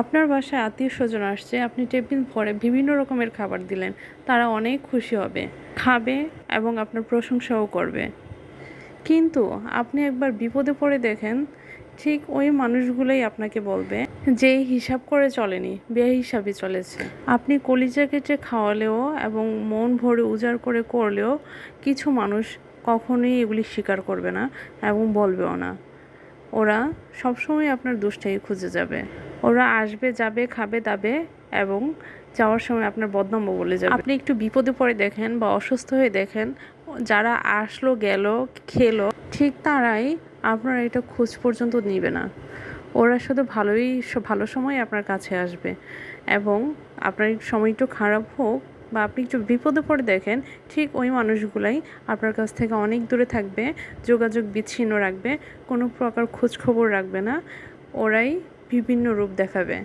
আপনার বাসায় আত্মীয় স্বজন আসছে, আপনি টেবিল ভরে বিভিন্ন রকমের খাবার দিলেন, তারা অনেক খুশি হবে, খাবে এবং আপনার প্রশংসাও করবে। কিন্তু আপনি একবার বিপদে পড়ে দেখেন, ঠিক ওই মানুষগুলোই আপনাকে বলবে যে হিসাব করে চলেনি বে হিসাবে চলেছে। আপনি কলিজা কেটে খাওয়ালেও এবং মন ভরে উজাড় করে করলেও কিছু মানুষ কখনোই এগুলি স্বীকার করবে না এবং বলবেও না। ওরা সবসময় আপনার দুষ্টাই খুঁজে যাবে। ওরা আসবে, যাবে, খাবে, দাবে এবং যাওয়ার সময় আপনার বদনামও বলে যাবে। আপনি একটু বিপদে পড়ে দেখেন বা অসুস্থ হয়ে দেখেন, যারা আসলো, গেল, খেলো, ঠিক তারাই আপনার এটা খোঁজ পর্যন্ত নিবে না। ওরা শুধু ভালোই, ভালো সময় আপনার কাছে আসবে এবং আপনার সময় একটু খারাপ হোক বা আপনি একটু বিপদে পড়ে দেখেন, ঠিক ওই মানুষগুলাই আপনার কাছ থেকে অনেক দূরে থাকবে, যোগাযোগ বিচ্ছিন্ন রাখবে, কোনো প্রকার খোঁজখবর রাখবে না, ওরাই বিভিন্ন রূপ দেখাবে।